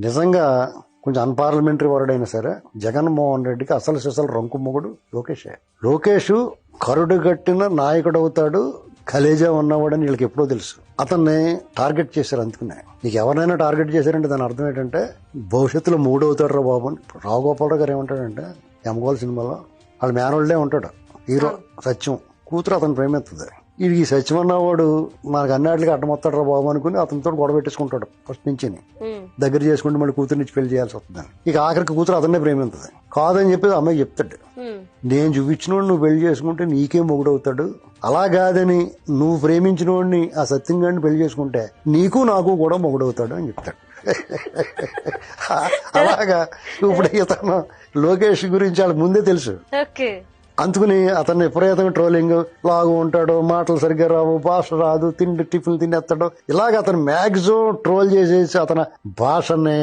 నిజంగా కొంచెం unparliamentary word అయినా సరే జగన్మోహన్ రెడ్డికి అసలు సిసలు రంకు మొగుడు లోకేషే. లోకేష్ కరుడు గట్టిన నాయకుడు అవుతాడు కలేజా ఉన్నవాడని వీళ్ళకి ఎప్పుడో తెలుసు. అతన్ని టార్గెట్ చేశారు అందుకునే. నీకు ఎవరినైనా టార్గెట్ చేశారంటే దాని అర్థం ఏంటంటే భవిష్యత్తులో మూడవుతాడు రా బాబు అని రావు గోపాలరావు గారు ఏమంటాడంటే ఎమగోల్ సినిమాలో వాళ్ళ మేనోళ్ళే ఉంటాడు. హీరో సత్యం. కూతురు అతను ప్రేమెత్తుంది ఇది ఈ సత్యం అన్నవాడు మనకు అన్నిటికీ అడ్డమొత్తాడు రా బాబు అనుకుని అతనితో గొడవ పెట్టేసుకుంటాడు ఫస్ట్ నుంచి. దగ్గర చేసుకుంటే మళ్ళీ కూతురు నుంచి పెళ్ళి చేయాల్సి వస్తుందని ఇక ఆఖరికి కూతురు అతన్నే ప్రేమిస్తుంది కాదని చెప్పి అమ్మాయి చెప్తాడు. నేను చూపించిన నువ్వు పెళ్ళి చేసుకుంటే నీకే మొగుడవుతాడు అలా కాదని నువ్వు ప్రేమించిన వాడిని ఆ సత్యం గారిని పెళ్ళి చేసుకుంటే నీకు నాకు కూడా మొగుడవుతాడు అని చెప్తాడు. అలాగా. ఇప్పుడు ఇతను లోకేష్ గురించి వాళ్ళకి ముందే తెలుసు. అందుకుని అతన్ని విపరీతంగా ట్రోలింగ్ లాగు ఉంటాడు మాటలు సరిగ్గా రావు భాష రాదు తిండి టిఫిన్ తినేస్తాడు. ఇలాగ అతను మ్యాక్సిమం ట్రోల్ చేసేసి అతని భాషని